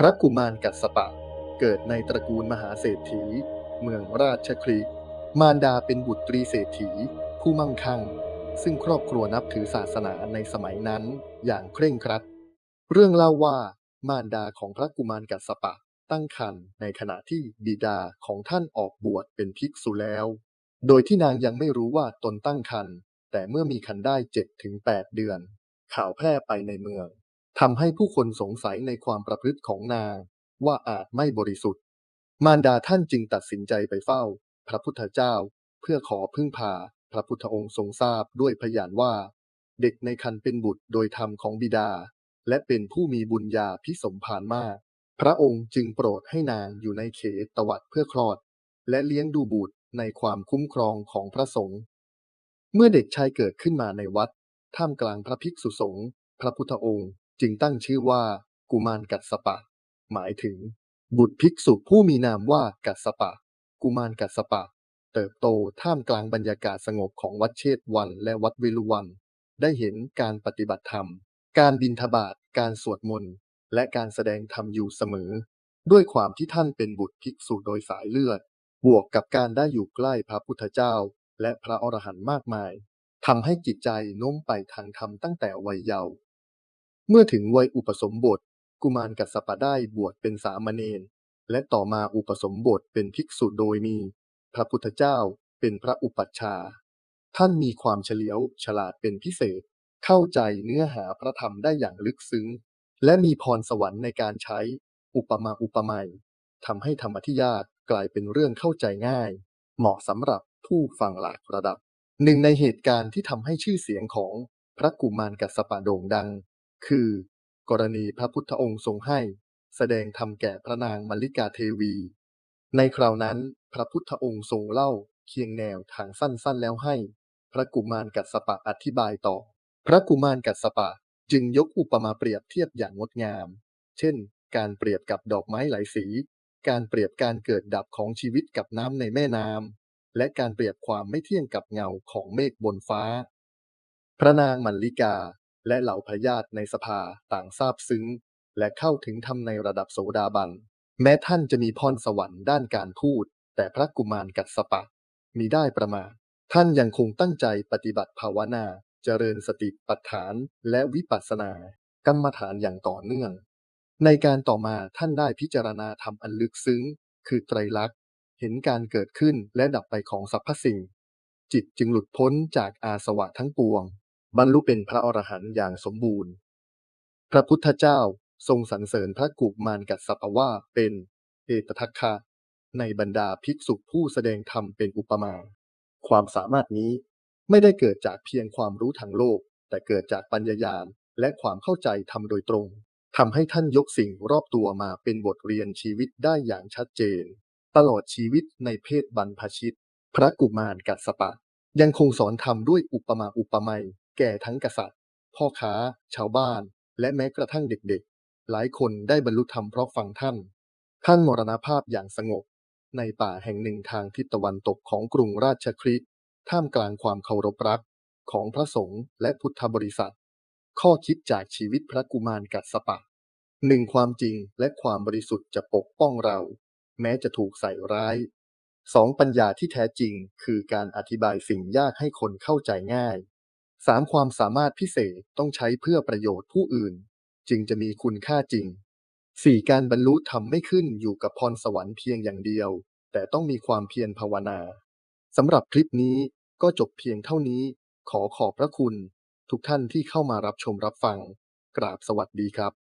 พระกุมารกัสสปะ เกิดในตระกูลมหาเศรษฐี เมืองราชคลีมารดาเป็นบุตรีเศรษฐี ผู้มั่งคั่ง ซึ่งครอบครัวนับถือศาสนาในสมัยนั้นอย่างเคร่งครัด เรื่องเล่าว่ามารดาของพระกุมารกัสสปะตั้งครรภ์ในขณะที่บิดาของท่านออกบวชเป็นภิกษุแล้ว โดยที่นางยังไม่รู้ว่าตนตั้งครรภ์แต่เมื่อมีครรภ์ได้เจ็ดถึงแปดเดือน ข่าวแพร่ไปในเมือง ทำให้ผู้คนสงสัยในความประพฤติของนาง ว่าอาจไม่บริสุทธิ์ มารดาท่านจึงตัดสินใจไปเฝ้า พระพุทธเจ้าเพื่อขอพึ่งพา พระพุทธองค์ทรงทราบด้วยพยานว่า เด็กในครรภ์เป็นบุตรโดยธรรมของบิดา และเป็นผู้มีบุญญาพิสมภารมาก พระองค์จึงโปรดให้นางอยู่ในเขตตวัดเพื่อคลอด และเลี้ยงดูบุตรในความคุ้มครองของพระสงฆ์เมื่อเด็กชายเกิดขึ้นมาในวัด ท่ามกลางพระภิกษุสงฆ์พระพุทธองค์ จึงตั้งชื่อว่า กุมารกัสปะ หมายถึง บุตรภิกษุผู้มีนามว่ากัสปะ กุมารกัสสปะ เติบโตท่ามกลางบรรยากาศสงบของวัดเชตวันและวัดเวลุวัน ได้เห็นการปฏิบัติธรรม การบินทบาทการสวดมนต์และการแสดงธรรมอยู่เสมอ ด้วยความที่ท่านเป็นบุตรภิกษุโดยสายเลือด บวกกับการได้อยู่ใกล้พระพุทธเจ้า และพระอรหันต์มากมายทำให้จิตใจโน้มไปทางธรรมตั้งแต่วัยเยาว์ เมื่อถึงวัยอุปสมบท กุมารกัสสปะได้บวชเป็นสามเณรและต่อมาอุปสมบทเป็นภิกษุโดยมี พระพุทธเจ้าเป็นพระอุปัชฌาย์ท่านมีความเฉลียวฉลาดเป็นพิเศษ เข้าใจเนื้อหาพระธรรมได้อย่างลึกซึ้ง และมีพรสวรรค์ในการใช้อุปมาอุปไมยทำให้ธรรมธิยากกลายเป็นเรื่องเข้าใจง่าย เหมาะสำหรับผู้ฟังหลากระดับ หนึ่งในเหตุการณ์ที่ทำให้ชื่อเสียงของพระกุมารกัสสปะโด่งดัง คือกรณีพระพุทธองค์ทรงให้แสดงธรรมแก่พระนางมัลลิกาเทวี ในคราวนั้นพระพุทธองค์ทรงเล่าเคียงแนวทางสั้นๆแล้วให้ พระกุมารกัสปะอธิบายต่อ พระกุมารกัสปะจึงยกอุปมาเปรียบเทียบอย่างงดงาม เช่น การเปรียบกับดอกไม้หลายสี การเปรียบการเกิดดับของชีวิตกับน้ำในแม่น้ำ และการเปรียบความไม่เที่ยงกับเงาของเมฆบนฟ้า พระนางมัลลิกา และเหล่าพญาติในสภาต่างทราบซึ้ง และเข้าถึงธรรมในระดับโสดาบัน แม้ท่านจะมีพรสวรรค์ด้านการพูด แต่พระกุมารกัสสปะ มีได้ประมาณ ท่านยังคงตั้งใจปฏิบัติภาวนา เจริญสติปัฏฐานและวิปัสสนากรรมฐานอย่างต่อเนื่อง ในการต่อมาท่านได้พิจารณาธรรมอันลึกซึ้ง คือไตรลักษณ์ เห็นการเกิดขึ้นและดับไปของสรรพสิ่ง จิตจึงหลุดพ้นจากอาสวะทั้งปวง บรรลุเป็นพระอรหันต์อย่างสมบูรณ์ พระพุทธเจ้าทรงสรรเสริญพระกุมารกัสสปว่าเป็นเอตทัคคะในบรรดาภิกษุผู้แสดงธรรมเป็นอุปมา ความสามารถนี้ไม่ได้เกิดจากเพียงความรู้ทางโลก แต่เกิดจากปัญญายาณและความเข้าใจธรรมโดยตรงทำให้ท่านยกสิ่งรอบตัวมาเป็นบทเรียนชีวิตได้อย่างชัดเจน ตลอดชีวิตในเพศบรรพชิต พระกุมารกัสสปะ ยังคงสอนธรรมด้วยอุปมาอุปไมย แก่ทั้งกษัตริย์ พ่อค้า ชาวบ้าน และแม้กระทั่งเด็กๆ หลายคนได้บรรลุธรรมเพราะฟังท่าน ท่านมรณภาพอย่างสงบ ในป่าแห่งหนึ่งทางทิศตะวันตกของกรุงราชคฤห์ท่ามกลางความเคารพรักของพระสงฆ์และพุทธบริษัท ข้อคิดจากชีวิตพระกุมารกัสปะหนึ่งความจริงและความบริสุทธิ์จะปกป้องเรา แม้จะถูกใส่ร้ายสองปัญญาที่แท้จริงคือการอธิบายสิ่งยากให้คนเข้าใจง่าย สามความสามารถพิเศษต้องใช้เพื่อประโยชน์ผู้อื่น จึงจะมีคุณค่าจริง 4. การบรรลุธรรมไม่ขึ้นอยู่กับพรสวรรค์เพียงอย่างเดียว แต่ต้องมีความเพียรภาวนาสำหรับคลิปนี้ก็จบเพียงเท่านี้ ขอขอบพระคุณ ทุกท่านที่เข้ามารับชมรับฟัง กราบสวัสดีครับ